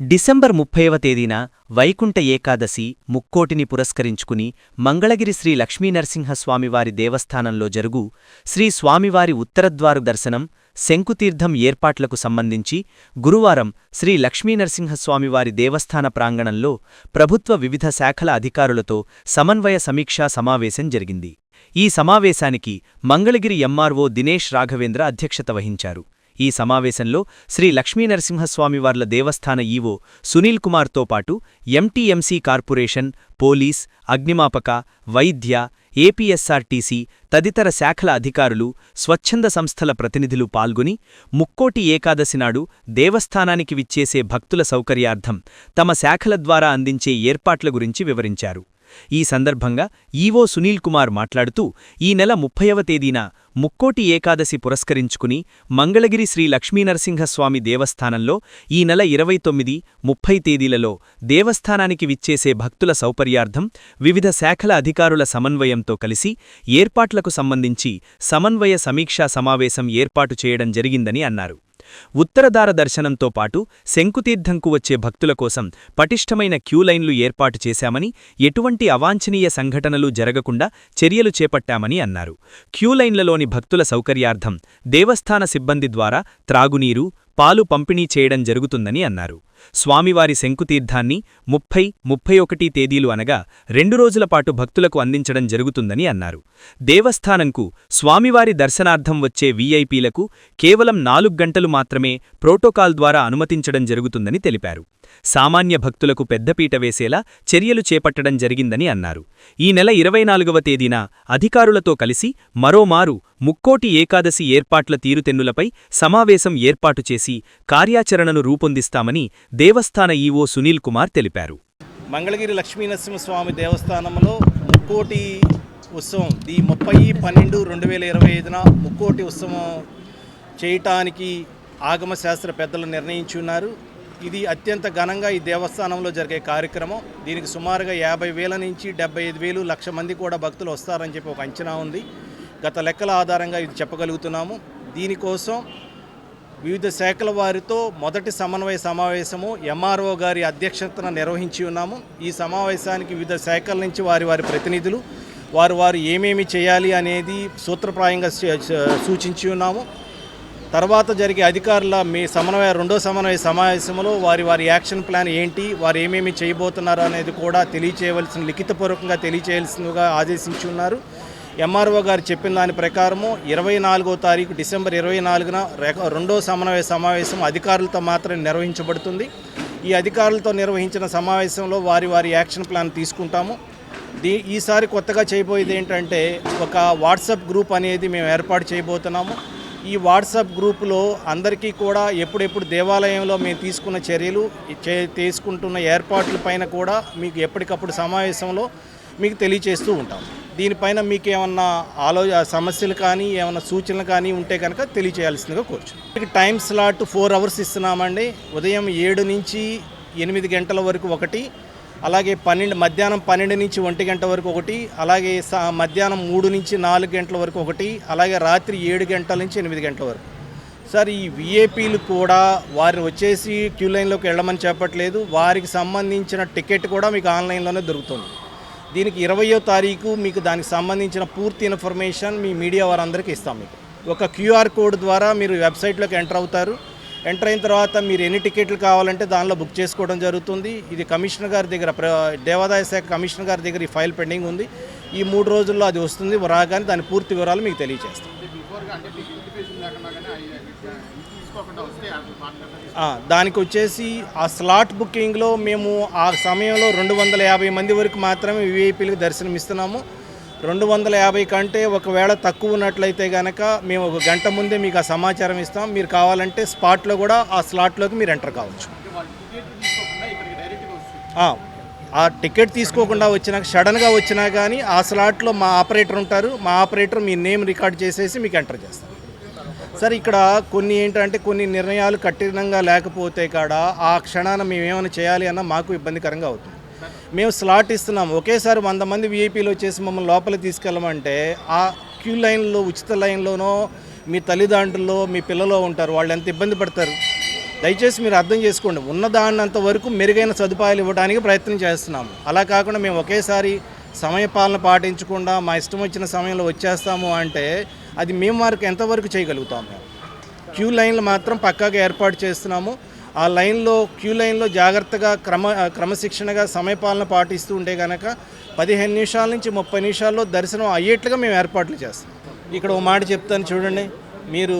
December ముప్పైవ తేదీన వైకుంఠ ఏకాదశి ముక్కోటిని పురస్కరించుకుని మంగళగిరి శ్రీ లక్ష్మీనరసింహస్వామివారి దేవస్థానంలో జరుగు శ్రీ స్వామివారి ఉత్తరద్వారు దర్శనం శంకుతీర్థం ఏర్పాట్లకు సంబంధించి గురువారం శ్రీ లక్ష్మీనరసింహస్వామివారి దేవస్థాన ప్రాంగణంలో ప్రభుత్వ వివిధ శాఖల అధికారులతో సమన్వయ సమీక్షా సమావేశం జరిగింది. ఈ సమావేశానికి మంగళగిరి ఎంఆర్ఓ దినేష్ రాఘవేంద్ర అధ్యక్షత వహించారు. ఈ సమావేశంలో శ్రీ లక్ష్మీనరసింహస్వామివార్ల దేవస్థాన ఈవో సునీల్ కుమార్తో పాటు ఎంటీఎంసీ కార్పొరేషన్ పోలీస్ అగ్నిమాపక వైద్య ఏపీఎస్ఆర్టీసీ తదితర శాఖల అధికారులు స్వచ్ఛంద సంస్థల ప్రతినిధులు పాల్గొని ముక్కోటి ఏకాదశి నాడు దేవస్థానానికి విచ్చేసే భక్తుల సౌకర్యార్థం తమ శాఖల ద్వారా అందించే ఏర్పాట్ల గురించి వివరించారు. ఈ సందర్భంగా ఈవో సునీల్ కుమార్ మాట్లాడుతూ ఈ నెల ముప్పైవ తేదీన ముక్కోటి ఏకాదశి పురస్కరించుకుని మంగళగిరి శ్రీ లక్ష్మీనరసింహస్వామి దేవస్థానంలో ఈ నెల ఇరవై తొమ్మిది ముప్పై తేదీలలో దేవస్థానానికి విచ్చేసే భక్తుల సౌపర్యార్థం వివిధ శాఖల అధికారుల సమన్వయంతో కలిసి ఏర్పాట్లకు సంబంధించి సమన్వయ సమీక్షా సమావేశం ఏర్పాటు చేయడం జరిగిందని అన్నారు. ఉత్తరదార దర్శనంతో పాటు శంకుతీర్థంకు వచ్చే భక్తుల కోసం పటిష్టమైన క్యూలైన్లు ఏర్పాటు చేశామని ఎటువంటి అవాంఛనీయ సంఘటనలు జరగకుండా చర్యలు చేపట్టామని అన్నారు. క్యూలైన్లలోని భక్తుల సౌకర్యార్థం దేవస్థాన సిబ్బంది ద్వారా త్రాగునీరు పాలు పంపిణీ చేయడం జరుగుతుందని అన్నారు. స్వామివారి శంకుతీర్థాన్ని ముప్పై ముప్పై ఒకటి తేదీలు అనగా రెండు రోజులపాటు భక్తులకు అందించడం జరుగుతుందని అన్నారు. దేవస్థానంకు స్వామివారి దర్శనార్థం వచ్చే వీఐపీలకు కేవలం నాలుగు గంటలు మాత్రమే ప్రోటోకాల్ ద్వారా అనుమతించడం జరుగుతుందని తెలిపారు. సామాన్య భక్తులకు పెద్దపీట వేసేలా చర్యలు చేపట్టడం జరిగిందని అన్నారు. ఈ నెల ఇరవై నాలుగవ తేదీన అధికారులతో కలిసి మరోమారు ముక్కోటి ఏకాదశి ఏర్పాట్ల తీరుతెన్నులపై సమావేశం ఏర్పాటు చేసి కార్యాచరణను రూపొందిస్తామని దేవస్థాన ఈవో సునీల్ కుమార్ తెలిపారు. మంగళగిరి లక్ష్మీనరసింహస్వామి దేవస్థానంలో ముక్కోటి ఉత్సవం ఈ ముప్పై పన్నెండు రెండు వేల ఇరవై ఐదున ముక్కోటి ఉత్సవం చేయటానికి ఆగమ శాస్త్ర పెద్దలు నిర్ణయించి ఉన్నారు. ఇది అత్యంత ఘనంగా ఈ దేవస్థానంలో జరిగే కార్యక్రమం. దీనికి సుమారుగా యాభై వేల నుంచి డెబ్బై ఐదు వేలు లక్ష మంది కూడా భక్తులు వస్తారని చెప్పి ఒక అంచనా ఉంది. గత లెక్కల ఆధారంగా ఇది చెప్పగలుగుతున్నాము. దీనికోసం వివిధ శాఖల వారితో మొదటి సమన్వయ సమావేశము ఎంఆర్ఓ గారి అధ్యక్షతన నిర్వహించి ఉన్నాము. ఈ సమావేశానికి వివిధ శాఖల నుంచి వారి వారి ప్రతినిధులు వారు వారు ఏమేమి చేయాలి అనేది సూత్రప్రాయంగా సూచించి ఉన్నాము. తర్వాత జరిగే అధికారుల మీ సమన్వయ రెండో సమన్వయ సమావేశంలో వారి వారి యాక్షన్ ప్లాన్ ఏంటి వారు ఏమేమి చేయబోతున్నారు అనేది కూడా తెలియచేయవలసిన లిఖితపూర్వకంగా తెలియచేయాల్సిందిగా ఆదేశించి ఉన్నారు. ఎంఆర్ఓ గారు చెప్పిన దాని ప్రకారము ఇరవై నాలుగో తారీఖు డిసెంబర్ ఇరవై నాలుగున రెండో సమన్వయ సమావేశం అధికారులతో మాత్రమే నిర్వహించబడుతుంది. ఈ అధికారులతో నిర్వహించిన సమావేశంలో వారి వారి యాక్షన్ ప్లాన్ తీసుకుంటాము. దీ ఈసారి కొత్తగా చేయబోయేది ఏంటంటే ఒక వాట్సాప్ గ్రూప్ అనేది మేము ఏర్పాటు చేయబోతున్నాము. ఈ వాట్సాప్ గ్రూపులో అందరికీ కూడా ఎప్పుడెప్పుడు దేవాలయంలో మేము తీసుకున్న చర్యలు తీసుకుంటున్న ఏర్పాట్ల పైన కూడా మీకు ఎప్పటికప్పుడు సమావేశంలో మీకు తెలియచేస్తూ ఉంటాం దీనిపైన మీకు ఏమన్నా ఆలో సమస్యలు కానీ ఏమన్నా సూచనలు కానీ ఉంటే కనుక తెలియచేయాల్సిందిగా కోరుచు టైం స్లాట్ ఫోర్ అవర్స్ ఇస్తున్నామండి. ఉదయం ఏడు నుంచి ఎనిమిది గంటల వరకు ఒకటి అలాగే పన్నెండు మధ్యాహ్నం పన్నెండు నుంచి ఒంటి గంట వరకు ఒకటి అలాగే మధ్యాహ్నం మూడు నుంచి నాలుగు గంటల వరకు ఒకటి అలాగే రాత్రి ఏడు గంటల నుంచి ఎనిమిది గంటల వరకు. సార్ ఈ విఏపీలు కూడా వారిని వచ్చేసి క్యూ లైన్లోకి వెళ్ళమని చెప్పట్లేదు. వారికి సంబంధించిన టికెట్ కూడా మీకు ఆన్లైన్లోనే దొరుకుతుంది. దీనికి ఇరవయో తారీఖు మీకు దానికి సంబంధించిన పూర్తి ఇన్ఫర్మేషన్ మీ మీడియా వారందరికీ ఇస్తాం మీకు. ఒక క్యూఆర్ కోడ్ ద్వారా మీరు వెబ్సైట్లోకి ఎంటర్ అవుతారు. ఎంటర్ అయిన తర్వాత మీరు ఎన్ని టికెట్లు కావాలంటే దానిలో బుక్ చేసుకోవడం జరుగుతుంది. ఇది కమిషనర్ గారి దగ్గర దేవాదాయ శాఖ కమిషనర్ గారి దగ్గర ఈ ఫైల్ పెండింగ్ ఉంది. ఈ మూడు రోజుల్లో అది వస్తుంది. రాగానే దాని పూర్తి వివరాలు మీకు తెలియజేస్తాం. దానికి వచ్చేసి ఆ స్లాట్ బుకింగ్లో మేము ఆ సమయంలో రెండు వందల యాభై మంది వరకు మాత్రమే విఐపీలకు దర్శనం ఇస్తున్నాము రెండు వందల యాభై కంటే ఒకవేళ తక్కువ ఉన్నట్లయితే కనుక మేము ఒక గంట ముందే మీకు ఆ సమాచారం ఇస్తాం. మీరు కావాలంటే స్పాట్లో కూడా ఆ స్లాట్లోకి మీరు ఎంటర్ కావచ్చు. ఆ టికెట్ తీసుకోకుండా వచ్చినా సడన్గా వచ్చినా కానీ ఆ స్లాట్లో మా ఆపరేటర్ ఉంటారు మా ఆపరేటర్ మీ నేమ్ రికార్డ్ చేసేసి మీకు ఎంటర్ చేస్తారు. సార్ ఇక్కడ కొన్ని ఏంటంటే కొన్ని నిర్ణయాలు కఠినంగా లేకపోతే కాడ ఆ క్షణాన మేము ఏమైనా చేయాలి అన్న మాకు ఇబ్బందికరంగా అవుతుంది. మేము స్లాట్ ఇస్తున్నాం. ఒకేసారి వంద మంది వీఐపీలు వచ్చేసి మమ్మల్ని లోపలికి తీసుకెళ్ళమంటే ఆ క్యూ లైన్లో ఉచిత లైన్లోనో మీ తల్లిదండ్రుల్లో మీ పిల్లలో ఉంటారు. వాళ్ళు ఎంత ఇబ్బంది పడతారు? దయచేసి మీరు అర్థం చేసుకోండి. ఉన్నదాన్నంత వరకు మెరుగైన సదుపాయాలు ఇవ్వడానికి ప్రయత్నం చేస్తున్నాము. అలా కాకుండా మేము ఒకేసారి సమయపాలన పాటించకుండా మా ఇష్టం వచ్చిన సమయంలో వచ్చేస్తాము అంటే అది మేము వారికి ఎంతవరకు చేయగలుగుతాం మేము? క్యూ లైన్లు మాత్రం పక్కాగా ఏర్పాటు చేస్తున్నాము. ఆ లైన్లో క్యూ లైన్లో జాగ్రత్తగా క్రమ క్రమశిక్షణగా సమయపాలన పాటిస్తూ ఉంటే కనుక పదిహేను నిమిషాల నుంచి ముప్పై నిమిషాల్లో దర్శనం అయ్యేట్లుగా మేము ఏర్పాట్లు చేస్తాం. ఇక్కడ ఒక మాట చెప్తాను చూడండి. మీరు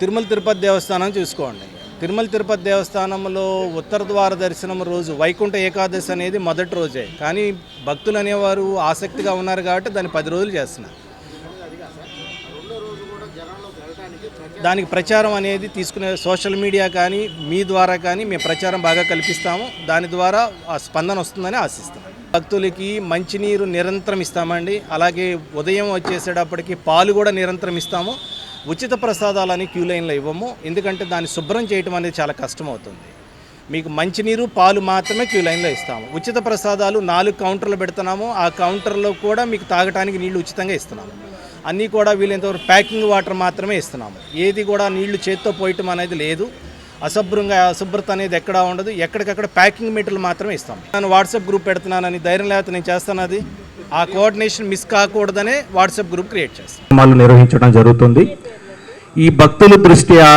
తిరుమల తిరుపతి దేవస్థానం చూసుకోండి. తిరుమల తిరుపతి దేవస్థానంలో ఉత్తర ద్వార దర్శనం రోజు వైకుంఠ ఏకాదశి అనేది మొదటి రోజే. కానీ భక్తులు అనేవారు ఆసక్తిగా ఉన్నారు కాబట్టి దాన్ని పది రోజులు చేస్తున్నారు. దానికి ప్రచారం అనేది తీసుకునే సోషల్ మీడియా కానీ మీ ద్వారా కానీ మేము ప్రచారం బాగా కల్పిస్తాము. దాని ద్వారా ఆ స్పందన వస్తుందని ఆశిస్తాం భక్తులకి మంచినీరు నిరంతరం ఇస్తామండి. అలాగే ఉదయం వచ్చేసేటప్పటికి పాలు కూడా నిరంతరం ఇస్తాము. ఉచిత ప్రసాదాలని క్యూ లైన్లో ఇవ్వము. ఎందుకంటే దాన్ని శుభ్రం చేయటం అనేది చాలా కష్టం అవుతుంది మీకు మంచినీరు పాలు మాత్రమే క్యూ లైన్లో ఇస్తాము. ఉచిత ప్రసాదాలు నాలుగు కౌంటర్లు పెడుతున్నాము. ఆ కౌంటర్లో కూడా మీకు తాగడానికి నీళ్ళు ఉచితంగా ఇస్తున్నాము. అన్నీ కూడా వీలైనంతవరకు ప్యాకింగ్ వాటర్ మాత్రమే ఇస్తున్నాము. ఏది కూడా నీళ్ళు చేత్తో పోయటం అనేది లేదు. అశుభ్రంగా అశుభ్రత అనేది ఎక్కడా ఉండదు. ఎక్కడికక్కడ ప్యాకింగ్ మెటీరియల్ మాత్రమే ఇస్తాం నేను వాట్సాప్ గ్రూప్ పెడుతున్నానని ధైర్యం లేకపోతే నేను చేస్తాను అది ఆ కోఆర్డినేషన్ మిస్ కాకూడదనే వాట్సాప్ గ్రూప్ క్రియేట్ చేస్తాను. నిర్వహించడం జరుగుతుంది. ఈ భక్తుల దృష్ట్యా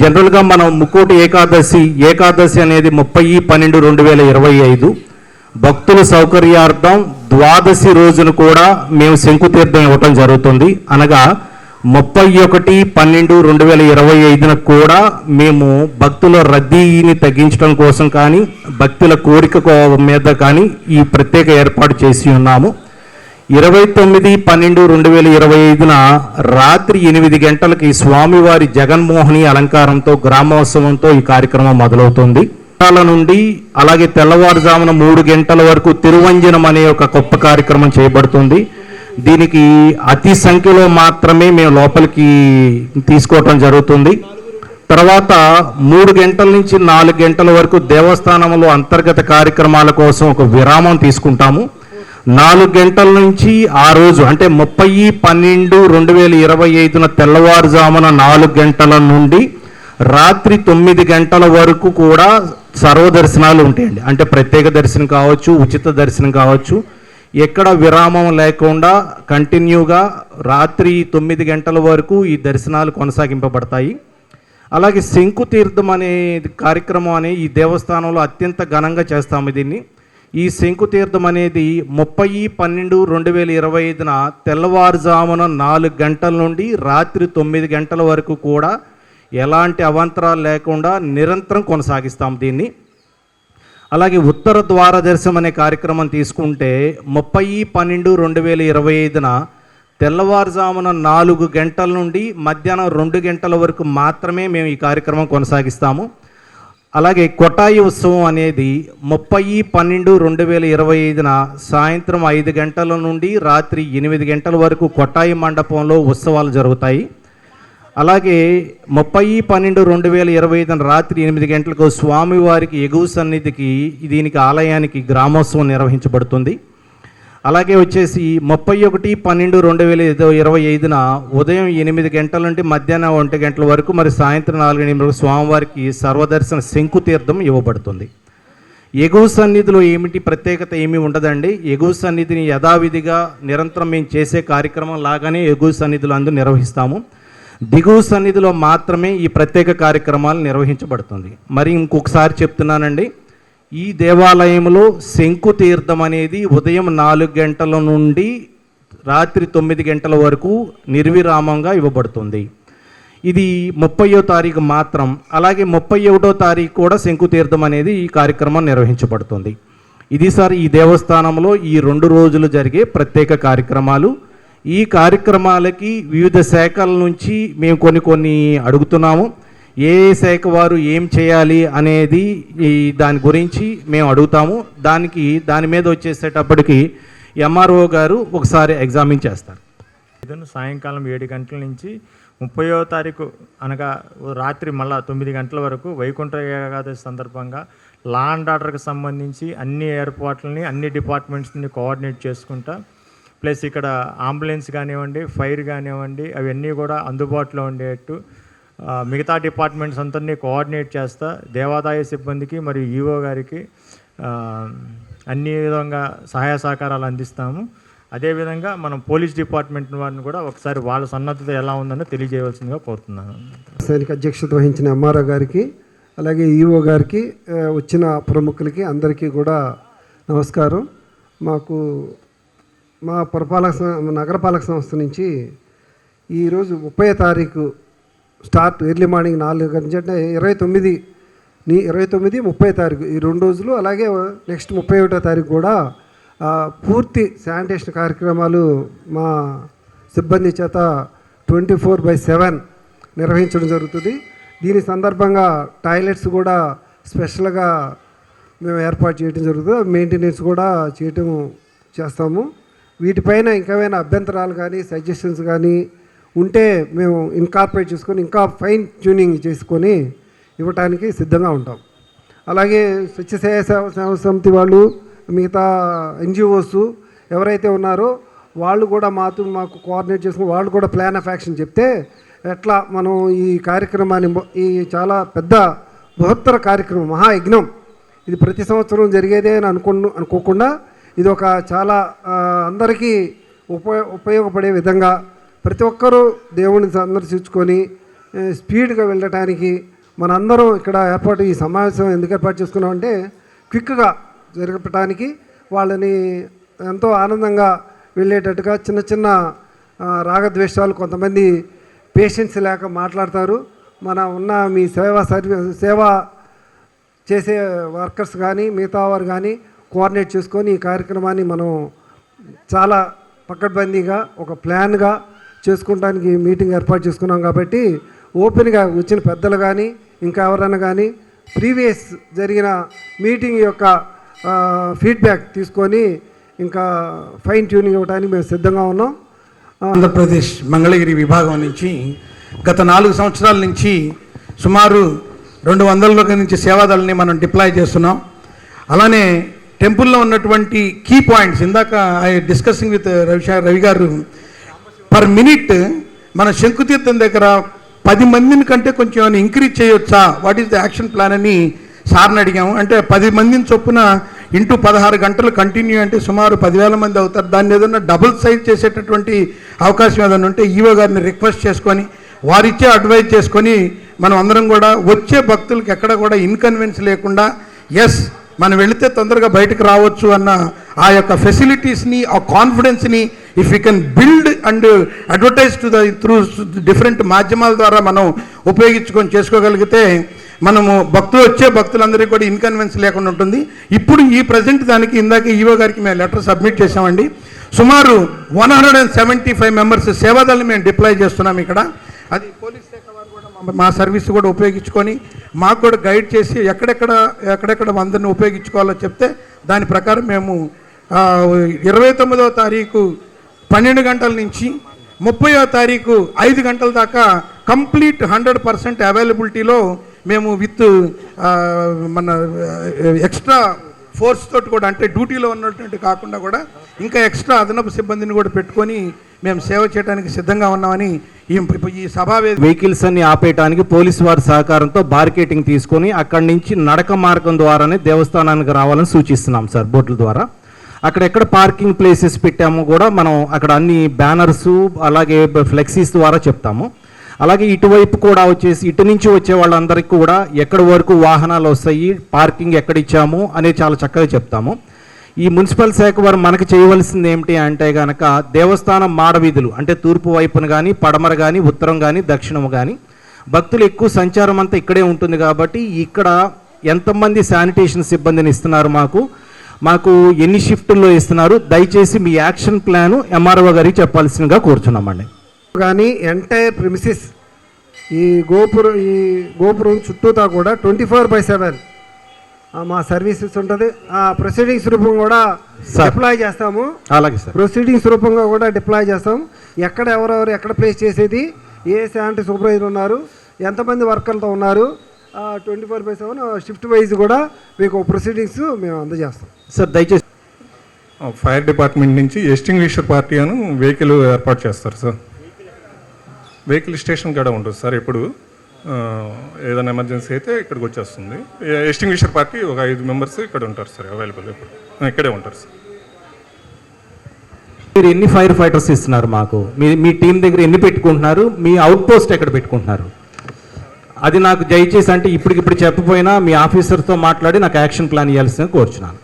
జనరల్గా మనం ముక్కోటి ఏకాదశి ఏకాదశి అనేది ముప్పై పన్నెండు రెండు వేల ఇరవై ఐదు. భక్తుల సౌకర్యార్థం ద్వాదశి రోజున కూడా మేము శంకుతీర్థం ఇవ్వటం జరుగుతుంది. అనగా ముప్పై ఒకటి పన్నెండు రెండు వేల ఇరవై ఐదున కూడా మేము భక్తుల రద్దీని తగ్గించడం కోసం కానీ భక్తుల కోరిక మీద కానీ ఈ ప్రత్యేక ఏర్పాటు చేసి ఉన్నాము. ఇరవై తొమ్మిది పన్నెండు రెండు వేల ఇరవై ఐదున రాత్రి ఎనిమిది గంటలకి స్వామివారి జగన్మోహిని అలంకారంతో గ్రామోత్సవంతో ఈ కార్యక్రమం మొదలవుతుంది. గంటల నుండి అలాగే తెల్లవారుజామున మూడు గంటల వరకు తిరువంజనం అనే ఒక గొప్ప కార్యక్రమం చేయబడుతుంది. దీనికి అతి సంఖ్యలో మాత్రమే మేము లోపలికి తీసుకోవటం జరుగుతుంది. తర్వాత మూడు గంటల నుంచి నాలుగు గంటల వరకు దేవస్థానంలో అంతర్గత కార్యక్రమాల కోసం ఒక విరామం తీసుకుంటాము. నాలుగు గంటల నుంచి ఆ రోజు అంటే ముప్పై పన్నెండు రెండు వేల ఇరవై ఐదున తెల్లవారుజామున నాలుగు గంటల నుండి రాత్రి తొమ్మిది గంటల వరకు కూడా సర్వదర్శనాలు ఉంటాయండి. అంటే ప్రత్యేక దర్శనం కావచ్చు ఉచిత దర్శనం కావచ్చు. ఎక్కడ విరామం లేకుండా కంటిన్యూగా రాత్రి తొమ్మిది గంటల వరకు ఈ దర్శనాలు కొనసాగింపబడతాయి. అలాగే శంకు తీర్థం అనే కార్యక్రమం అనే ఈ దేవస్థానంలో అత్యంత ఘనంగా చేస్తాము దీన్ని. ఈ శంకు తీర్థం అనేది ముప్పై పన్నెండు రెండు వేల ఇరవై ఐదున తెల్లవారుజామున నాలుగు గంటల నుండి రాత్రి తొమ్మిది గంటల వరకు కూడా ఎలాంటి అవాంతరాలు లేకుండా నిరంతరం కొనసాగిస్తాం దీన్ని. అలాగే ఉత్తర ద్వార దర్శనం అనే కార్యక్రమం తీసుకుంటే ముప్పై పన్నెండు రెండు వేల ఇరవై ఐదున తెల్లవారుజామున నాలుగు గంటల నుండి మధ్యాహ్నం రెండు గంటల వరకు మాత్రమే మేము ఈ కార్యక్రమం కొనసాగిస్తాము. అలాగే కొటాయి ఉత్సవం అనేది ముప్పై పన్నెండు రెండు వేల ఇరవై ఐదున సాయంత్రం ఐదు గంటల నుండి రాత్రి ఎనిమిది గంటల వరకు కొటాయి మండపంలో ఉత్సవాలు జరుగుతాయి. అలాగే ముప్పై పన్నెండు రెండు వేల ఇరవై ఐదున రాత్రి ఎనిమిది గంటలకు స్వామివారికి ఎగువ సన్నిధికి దీనికి ఆలయానికి గ్రామోత్సవం నిర్వహించబడుతుంది. అలాగే వచ్చేసి ముప్పై ఒకటి పన్నెండు రెండు వేల ఇరవై ఐదున ఉదయం ఎనిమిది గంటల నుండి మధ్యాహ్నం ఒంటి గంటల వరకు మరి సాయంత్రం నాలుగు ఎనిమిది స్వామివారికి సర్వదర్శన శంకుతీర్థం ఇవ్వబడుతుంది. ఎగువ సన్నిధిలో ఏమిటి ప్రత్యేకత ఏమీ ఉండదండి. ఎగువ సన్నిధిని యథావిధిగా నిరంతరం మేము చేసే కార్యక్రమం లాగానే ఎగువ సన్నిధిలో అందరూ నిర్వహిస్తాము. దిగువ సన్నిధిలో మాత్రమే ఈ ప్రత్యేక కార్యక్రమాలు నిర్వహించబడుతుంది. మరి ఇంకొకసారి చెప్తున్నానండి ఈ దేవాలయంలో శంకు తీర్థం అనేది ఉదయం నాలుగు గంటల నుండి రాత్రి తొమ్మిది గంటల వరకు నిర్విరామంగా ఇవ్వబడుతుంది. ఇది ముప్పయో తారీఖు మాత్రం అలాగే ముప్పై ఒకటో తారీఖు కూడా శంకుతీర్థం అనేది ఈ కార్యక్రమం నిర్వహించబడుతుంది. ఇది సార్ ఈ దేవస్థానంలో ఈ రెండు రోజులు జరిగే ప్రత్యేక కార్యక్రమాలు. ఈ కార్యక్రమాలకి వివిధ శాఖల నుంచి మేము కొన్ని కొన్ని అడుగుతున్నాము. ఏ శాఖ వారు ఏం చేయాలి అనేది ఈ దాని గురించి మేము అడుగుతాము. దానికి దాని మీద వచ్చేసేటప్పటికి ఎంఆర్ఓ గారు ఒకసారి ఎగ్జామిన్ చేస్తారు. ఇదను సాయంకాలం ఏడు గంటల నుంచి ముప్పయో తారీఖు అనగా రాత్రి మళ్ళా తొమ్మిది గంటల వరకు వైకుంఠ ఏకాదశి సందర్భంగా లా అండ్ ఆర్డర్కి సంబంధించి అన్ని ఏర్పాట్లని అన్ని డిపార్ట్మెంట్స్ని కోఆర్డినేట్ చేసుకుంటా ప్లస్ ఇక్కడ అంబులెన్స్ కానివ్వండి ఫైర్ కానివ్వండి అవన్నీ కూడా అందుబాటులో ఉండేట్టు. మిగతా డిపార్ట్మెంట్స్ అందరినీ కోఆర్డినేట్ చేస్తా దేవాదాయ సిబ్బందికి మరియు ఈఓ గారికి అన్ని విధంగా సహాయ సహకారాలు అందిస్తాము. అదేవిధంగా మనం పోలీస్ డిపార్ట్మెంట్ వారిని కూడా ఒకసారి వాళ్ళ సన్నద్ధత ఎలా ఉందని తెలియజేయవలసిందిగా కోరుతున్నాను. సైనిక అధ్యక్షత వహించిన ఎంఆర్ఓ గారికి అలాగే ఈఓ గారికి వచ్చిన ప్రముఖులకి అందరికీ కూడా నమస్కారం. మాకు మా పురపాలక నగరపాలక సంస్థ నుంచి ఈరోజు ముప్పై తారీఖు స్టార్ట్ ఎర్లీ మార్నింగ్ నాలుగు గంటల అంటే ఇరవై తొమ్మిది నీ ఇరవై తొమ్మిది ముప్పై తారీఖు ఈ రెండు రోజులు అలాగే నెక్స్ట్ ముప్పై ఒకటో తారీఖు కూడా పూర్తి శానిటేషన్ కార్యక్రమాలు మా సిబ్బంది చేత ట్వంటీ ఫోర్ బై సెవెన్ నిర్వహించడం జరుగుతుంది. దీని సందర్భంగా టాయిలెట్స్ కూడా స్పెషల్గా మేము ఏర్పాటు చేయడం జరుగుతుంది. మెయింటెనెన్స్ కూడా చేయటం చేస్తాము. వీటిపైన ఇంకేమైనా అభ్యంతరాలు కానీ సజెషన్స్ కానీ ఉంటే మేము ఇన్కార్పొరేట్ చేసుకొని ఇంకా ఫైన్ ట్యూనింగ్ చేసుకొని ఇవ్వటానికి సిద్ధంగా ఉంటాం. అలాగే స్వచ్ఛ సేవ సేవ సేవ సమితి వాళ్ళు మిగతా ఎన్జిఓస్ ఎవరైతే ఉన్నారో వాళ్ళు కూడా మాతో మాకు కోఆర్డినేట్ చేసుకుని వాళ్ళు కూడా ప్లాన్ ఆఫ్ యాక్షన్ చెప్తే ఎట్లా మనం ఈ కార్యక్రమాన్ని ఈ చాలా పెద్ద బృహత్తర కార్యక్రమం మహాయజ్ఞం ఇది ప్రతి సంవత్సరం జరిగేదే అని అనుకో అనుకోకుండా ఇది ఒక చాలా అందరికీ ఉపయోగ ఉపయోగపడే విధంగా ప్రతి ఒక్కరూ దేవుని సందర్శించుకొని స్పీడ్గా వెళ్ళటానికి మనందరం ఇక్కడ ఏర్పాటు ఈ సమావేశం ఎందుకు ఏర్పాటు చేసుకున్నామంటే క్విక్గా జరగటానికి వాళ్ళని ఎంతో ఆనందంగా వెళ్ళేటట్టుగా చిన్న చిన్న రాగద్వేషాలు కొంతమంది పేషెన్స్ లేక మాట్లాడతారు. మన ఉన్న మీ సేవా సర్వీస్ సేవ చేసే వర్కర్స్ కానీ మిగతా వారు కానీ కోఆర్డినేట్ చేసుకొని ఈ కార్యక్రమాన్ని మనం చాలా పక్కడ్బందీగా ఒక ప్లాన్గా చేసుకోవడానికి మీటింగ్ ఏర్పాటు చేసుకున్నాం కాబట్టి ఓపెన్గా వచ్చిన పెద్దలు కానీ ఇంకా ఎవరైనా కానీ ప్రీవియస్ జరిగిన మీటింగ్ యొక్క ఫీడ్బ్యాక్ తీసుకొని ఇంకా ఫైన్ ట్యూనింగ్ ఇవ్వడానికి మేము సిద్ధంగా ఉన్నాం. ఆంధ్రప్రదేశ్ మంగళగిరి విభాగం నుంచి గత నాలుగు సంవత్సరాల నుంచి సుమారు రెండు వందల నుంచి సేవాదాలని మనం డిప్లాయ్ చేస్తున్నాం. అలానే టెంపుల్లో ఉన్నటువంటి కీ పాయింట్స్ ఇందాక ఐ డిస్కసింగ్ విత్ రవిశా రవి గారు పర్ మినిట్ మన శంకుతీర్థం దగ్గర పది మందిని కంటే కొంచెం ఇంక్రీజ్ చేయొచ్చా? What is the action plan అని సార్ని అడిగాము. అంటే పది మందిని చొప్పున ఇంటూ పదహారు గంటలు కంటిన్యూ అంటే సుమారు పదివేల మంది అవుతారు. దాన్ని ఏదైనా డబుల్ సైజ్ చేసేటటువంటి అవకాశం ఏదైనా ఉంటే ఈవో గారిని రిక్వెస్ట్ చేసుకొని వారిచ్చే అడ్వైజ్ చేసుకొని మనం అందరం కూడా వచ్చే భక్తులకి ఎక్కడ కూడా ఇన్కన్వీనియన్స్ లేకుండా ఎస్ మనం వెళితే తొందరగా బయటకు రావచ్చు అన్న ఆ యొక్క ఫెసిలిటీస్ని ఆ కాన్ఫిడెన్స్ని if you can build and advertise to the through different మాధ్యమాల ద్వారా మనం ఉపయోగించుకొని చేసుకోగలిగితే మనము భక్తులు వచ్చే భక్తులందరికీ కూడా ఇన్కన్వెన్స్ లేకుండా ఉంటుంది. ఇప్పుడు ఈ ప్రజెంట్ దానికి ఇందాక ఈవో గారికి మేము లెటర్ సబ్మిట్ చేసామండి సుమారు one hundred and seventy five members సేవాదళని మేము డిప్లాయ్ చేస్తున్నాం ఇక్కడ. అది పోలీస్ శాఖ వారు మా- సర్వీస్ కూడా ఉపయోగించుకొని మాకు కూడా గైడ్ చేసి ఎక్కడెక్కడ ఎక్కడెక్కడ అందరిని ఉపయోగించుకోవాలో చెప్తే దాని ప్రకారం మేము ఇరవై తొమ్మిదవ తారీఖు పన్నెండు గంటల నుంచి ముప్పైవ తారీఖు ఐదు గంటల దాకా కంప్లీట్ హండ్రెడ్ పర్సెంట్ అవైలబిలిటీలో మేము విత్ మన ఎక్స్ట్రా ఫోర్స్ తోటి కూడా అంటే డ్యూటీలో ఉన్నటువంటి కాకుండా కూడా ఇంకా ఎక్స్ట్రా అదనపు సిబ్బందిని కూడా పెట్టుకొని మేము సేవ చేయడానికి సిద్ధంగా ఉన్నామని ఈ ఈ సభా వెహికల్స్ అన్ని ఆపేయటానికి పోలీసు వారి సహకారంతో బార్కెటింగ్ తీసుకొని అక్కడి నుంచి నడక మార్గం ద్వారానే దేవస్థానానికి రావాలని సూచిస్తున్నాం సార్ బోట్ల ద్వారా. అక్కడ ఎక్కడ పార్కింగ్ ప్లేసెస్ పెట్టామో కూడా మనం అక్కడ అన్ని బ్యానర్స్ అలాగే ఫ్లెక్సీస్ ద్వారా చెప్తాము. అలాగే ఇటువైపు కూడా వచ్చేసి ఇటు నుంచి వచ్చే వాళ్ళందరికీ కూడా ఎక్కడి వరకు వాహనాలు వస్తాయి పార్కింగ్ ఎక్కడ ఇచ్చాము అనేది చాలా చక్కగా చెప్తాము. ఈ మున్సిపల్ శాఖ వారు మనకు చేయవలసింది ఏమిటి అంటే కనుక దేవస్థానం మాడవీధులు అంటే తూర్పు వైపున కానీ పడమర కానీ ఉత్తరం కానీ దక్షిణం కానీ భక్తులు ఎక్కువ సంచారం అంతా ఇక్కడే ఉంటుంది కాబట్టి ఇక్కడ ఎంతమంది శానిటేషన్ సిబ్బందిని ఇస్తున్నారు మాకు మాకు ఎన్ని షిఫ్టుల్లో ఇస్తున్నారు దయచేసి మీ యాక్షన్ ప్లాన్ ఎంఆర్ఓ గారికి చెప్పాల్సిందిగా కోరుచున్నామండి. కానీ ఎంటైర్ ప్రిమిసిస్ ఈ గోపురం ఈ గోపురం చుట్టూతా కూడా ట్వంటీ ఫోర్ బై సెవెన్ మా సర్వీసెస్ ఉంటుంది. ఆ ప్రొసీడింగ్స్ రూపం కూడా సార్. డిప్లాయ్ చేస్తాము. అలాగే సార్ ప్రొసీడింగ్స్ రూపంగా కూడా డిప్లాయ్ చేస్తాం. ఎక్కడ ఎవరెవరు ఎక్కడ ప్లేస్ చేసేది ఏ శానిటరీ సూపర్వైజర్ ఉన్నారు ఎంతమంది వర్కర్లతో ఉన్నారు twenty four by seven shift wise కూడా మీకు ప్రొసీడింగ్స్ మేము అందజేస్తాం. సార్ దయచేసి ఫైర్ డిపార్ట్మెంట్ నుంచి ఎస్టింగ్విషర్ పార్టీ అని వెహికల్ ఏర్పాటు చేస్తారు సార్ వెహికల్ స్టేషన్ కూడా ఉంటుంది సార్. ఇప్పుడు ఏదైనా ఎమర్జెన్సీ అయితే ఇక్కడికి వచ్చేస్తుంది. ఎస్టింగ్విషర్ పార్టీ ఒక ఐదు మెంబర్స్ ఇక్కడ ఉంటారు సార్ అవైలబుల్ ఇప్పుడు ఇక్కడే ఉంటారు సార్. మీరు ఎన్ని ఫైర్ ఫైటర్స్ ఇస్తున్నారు మాకు? మీ మీ టీం దగ్గర ఎన్ని పెట్టుకుంటున్నారు? మీ అవుట్ పోస్ట్ ఎక్కడ పెట్టుకుంటున్నారు? అది నాకు దయచేసి అంటే ఇప్పటికిప్పుడు చెప్పపోయినా మీ ఆఫీసర్తో మాట్లాడి నాకు యాక్షన్ ప్లాన్ ఇవ్వాల్సిందిగా కోరుచున్నాను.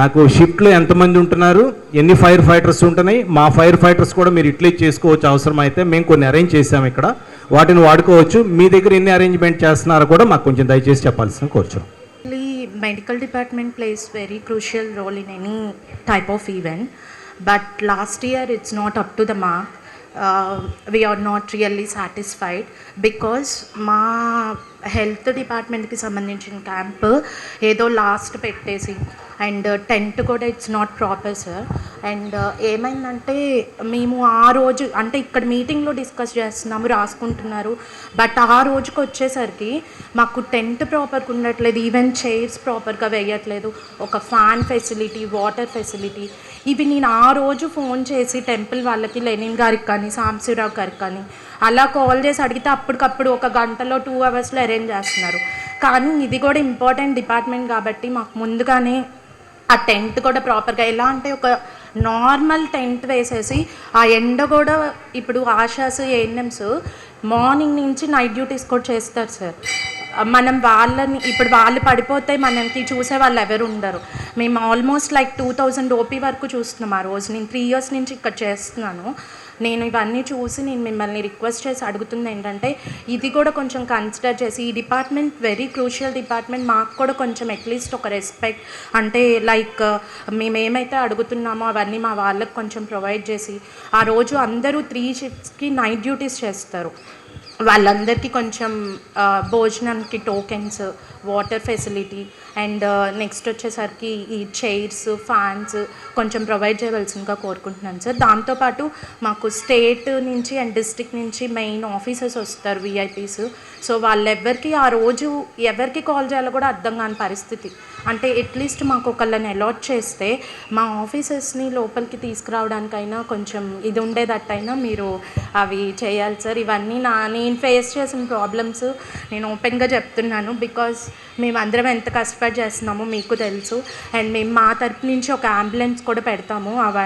నాకు షిఫ్ట్లో ఎంతమంది ఉంటున్నారు? ఎన్ని ఫైర్ ఫైటర్స్ ఉంటున్నాయి? మా ఫైర్ ఫైటర్స్ కూడా మీరు ఇట్లే చేసుకోవచ్చు అవసరం అయితే మేము కొన్ని అరేంజ్ చేసాము ఇక్కడ. వాటిని వాడుకోవచ్చు. మీ దగ్గర ఎన్ని అరేంజ్మెంట్ చేస్తున్నారో కూడా మాకు కొంచెం దయచేసి చెప్పాల్సిన కోరుచున్నాం. Medical department plays very crucial role in any type of event but last year it's not up to the the mark. Uh, we are not really మా హెల్త్ డిపార్ట్మెంట్కి సంబంధించిన క్యాంప్ ఏదో లాస్ట్ పెట్టేసి అండ్ టెంట్ కూడా it's not proper sir. And ఏమైందంటే మేము ఆ రోజు అంటే ఇక్కడ మీటింగ్లో డిస్కస్ చేస్తున్నాము రాసుకుంటున్నారు బట్ ఆ రోజుకి వచ్చేసరికి మాకు టెంట్ ప్రాపర్గా ఉండట్లేదు ఈవెన్ చైర్స్ ప్రాపర్గా వేయట్లేదు ఒక ఫ్యాన్ ఫెసిలిటీ వాటర్ ఫెసిలిటీ. ఇవి నేను ఆ రోజు ఫోన్ చేసి టెంపుల్ వాళ్ళకి లెనిన్ గారికి కానీ సాంబశివరావు గారికి కానీ అలా కాల్ చేసి అడిగితే అప్పటికప్పుడు ఒక గంటలో టూ అవర్స్లో అరేంజ్ చేస్తున్నారు. కానీ ఇది కూడా ఇంపార్టెంట్ డిపార్ట్మెంట్ కాబట్టి మాకు ముందుగానే ఆ టెంట్ కూడా ప్రాపర్గా ఎలా అంటే ఒక నార్మల్ టెంట్ వేసేసి ఆ ఎండ కూడా ఇప్పుడు ఆషాస్ ఏఎన్ఎమ్స్ మార్నింగ్ నుంచి నైట్ డ్యూటీస్ కూడా చేస్తారు సార్. మనం వాళ్ళని ఇప్పుడు వాళ్ళు పడిపోతే మనకి చూసే వాళ్ళు ఎవరు ఉండరు. మేము almost like two thousand OP వరకు చూస్తున్నాం ఆ రోజు. నేను త్రీ ఇయర్స్ నుంచి ఇక్కడ చేస్తున్నాను. నేను ఇవన్నీ చూసి నేను మిమ్మల్ని రిక్వెస్ట్ చేసి అడుగుతుంది ఏంటంటే ఇది కూడా కొంచెం కన్సిడర్ చేసి ఈ డిపార్ట్మెంట్ వెరీ క్రూషియల్ డిపార్ట్మెంట్ మాకు కూడా కొంచెం అట్లీస్ట్ ఒక రెస్పెక్ట్ అంటే లైక్ మేము ఏమైతే అడుగుతున్నామో అవన్నీ మా వాళ్ళకి కొంచెం ప్రొవైడ్ చేసి ఆ రోజు అందరూ త్రీ షిఫ్ట్స్కి నైట్ డ్యూటీస్ చేస్తారు. వాళ్ళందరికీ కొంచెం భోజనానికి tokens water facility and next వచ్చేసరికి ఈ చైర్స్ ఫ్యాన్స్ కొంచెం ప్రొవైడ్ చేయవలసిందిగా కోరుకుంటున్నాను సార్. దాంతోపాటు మాకు స్టేట్ నుంచి అండ్ డిస్ట్రిక్ట్ నుంచి మెయిన్ ఆఫీసర్స్ వస్తారు విఐపీస్ సో వాళ్ళెవ్వరికి ఆ రోజు ఎవరికి కాల్ చేయాలో కూడా అర్థం కాని పరిస్థితి. అంటే అట్లీస్ట్ మాకు ఒకళ్ళని అలాట్ చేస్తే మా ఆఫీసర్స్ని లోపలికి తీసుకురావడానికైనా కొంచెం ఇది ఉండేటట్టయినా మీరు అవి చేయాలి సార్. ఇవన్నీ నా నేను ఫేస్ చేసిన ప్రాబ్లమ్స్ నేను ఓపెన్గా చెప్తున్నాను బికాజ్ మేమందరం ఎంత కష్టపడి చేస్తున్నామో మీకు తెలుసు. అండ్ మేము మా తరపు నుంచి ఒక అంబులెన్స్ కూడా పెడతాము. అవ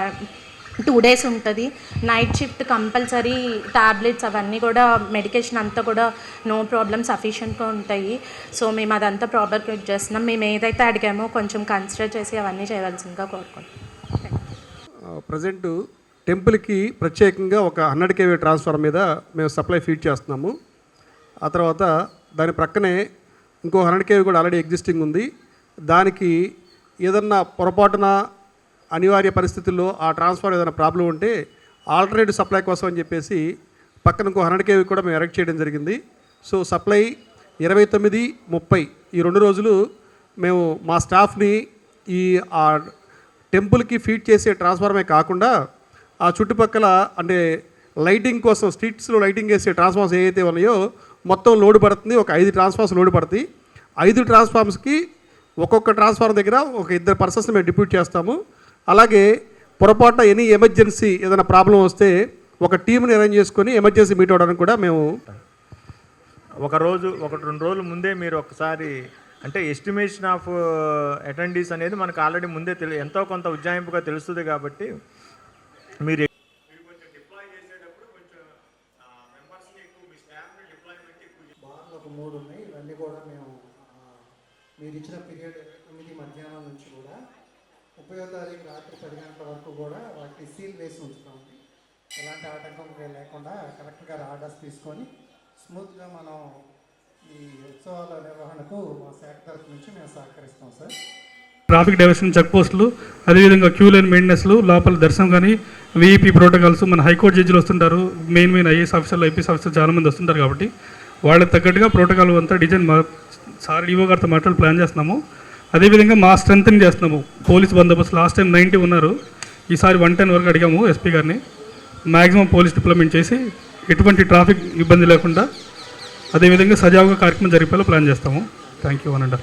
టూ డేస్ ఉంటుంది. నైట్ షిఫ్ట్ కంపల్సరీ ట్యాబ్లెట్స్ అవన్నీ కూడా మెడికేషన్ అంతా కూడా నో ప్రాబ్లమ్ సఫిషియెంట్గా ఉంటాయి. సో మేము అదంతా ప్రాపర్గా చేస్తున్నాం. మేము ఏదైతే అడిగామో కొంచెం కన్సిడర్ చేసి అవన్నీ చేయవలసిందిగా కోరుకుంటున్నాం. ప్రజెంట్ టెంపుల్కి uh, ప్రత్యేకంగా ఒక హండ్రెడ్ కేవీ ట్రాన్స్ఫార్మర్ మీద మేము సప్లై ఫీడ్ చేస్తున్నాము. ఆ తర్వాత దాని ప్రక్కనే ఇంకో హండ్రెడ్ కేవీ కూడా ఆల్రెడీ ఎగ్జిస్టింగ్ ఉంది. దానికి ఏదన్నా పొరపాటున అనివార్య పరిస్థితుల్లో ఆ ట్రాన్స్ఫార్ ఏదైనా ప్రాబ్లం ఉంటే ఆల్టర్నేటివ్ సప్లై కోసం అని చెప్పేసి పక్కన ఇంకో హండ్రెడ్ కేవీ కూడా మేము ఎరెక్ట్ చేయడం జరిగింది. సో సప్లై ఇరవై తొమ్మిది ముప్పై ఈ రెండు రోజులు మేము మా స్టాఫ్ని ఈ ఆ టెంపుల్కి ఫీడ్ చేసే ట్రాన్స్ఫార్మే కాకుండా ఆ చుట్టుపక్కల అంటే లైటింగ్ కోసం స్ట్రీట్స్లో లైటింగ్ వేసే ట్రాన్స్ఫార్మర్స్ ఏవైతే ఉన్నాయో మొత్తం లోడ్ పడుతుంది. ఒక ఐదు ట్రాన్స్ఫార్మర్స్ లోడ్ పడుతుంది ఐదు ట్రాన్స్ఫార్మర్స్కి ఒక్కొక్క ట్రాన్స్ఫార్మర్ దగ్గర ఒక ఇద్దరు పర్సన్స్ మేము డిప్యూట్ చేస్తాము. అలాగే పొరపాటున ఎనీ ఎమర్జెన్సీ ఏదైనా ప్రాబ్లం వస్తే ఒక టీంని అరేంజ్ చేసుకొని ఎమర్జెన్సీ మీట్ అవ్వడానికి కూడా మేము ఒక రోజు ఒక రెండు రోజుల ముందే మీరు ఒకసారి అంటే ఎస్టిమేషన్ ఆఫ్ అటెండీస్ అనేది మనకు ఆల్రెడీ ముందే తెలి ఎంతో కొంత ఉజ్జాయింపుగా తెలుస్తుంది కాబట్టి మీరు ఒక మూడు ఉన్నాయి. ఇవన్నీ కూడా మేము మీరు ఇచ్చిన పీరియడ్ తొమ్మిది మధ్యాహ్నం నుంచి కూడా ముప్పయో తారీఖు రాత్రి పది గంటల వరకు కూడా వాటిని సీల్ వేసి ఉంచుతామండి ఎలాంటి ఆటంకం లేకుండా కలెక్టర్ గారు ఆర్డర్స్ తీసుకొని స్మూత్గా మనం ఈ ఉత్సవాల నిర్వహణకు మా శాఖ తరఫు నుంచి మేము సహకరిస్తాం సార్. ట్రాఫిక్ డైవర్షన్ చెక్ పోస్టులు అదేవిధంగా క్యూ లైన్ మెయింటెనెన్స్లు లోపల దర్శనం కానీ వీఈపీ ప్రోటోకాల్స్ మన హైకోర్టు జడ్జిలు వస్తుంటారు మెయిన్ మెయిన్ ఐఏఎస్ ఆఫీసర్లు ఐపీఎస్ ఆఫీసర్ చాలామంది వస్తుంటారు కాబట్టి వాళ్ళకి తగ్గట్టుగా ప్రోటోకాల్ అంతా డిజైన్ మా సార్ ఈవో గారితో మాట్లాడి ప్లాన్ చేస్తున్నాము. అదేవిధంగా మా స్ట్రెంగ్త్ని చేస్తున్నాము. పోలీస్ బందోబస్తు లాస్ట్ టైం నైంటీ ఉన్నారు. ఈసారి వన్ టెన్ వరకు అడిగాము ఎస్పీ గారిని. మ్యాక్సిమం పోలీస్ డిప్లమెంట్ చేసి ఎటువంటి ట్రాఫిక్ ఇబ్బంది లేకుండా అదేవిధంగా సజావుగా కార్యక్రమం జరిపేలా ప్లాన్ చేస్తాము. Thank you one and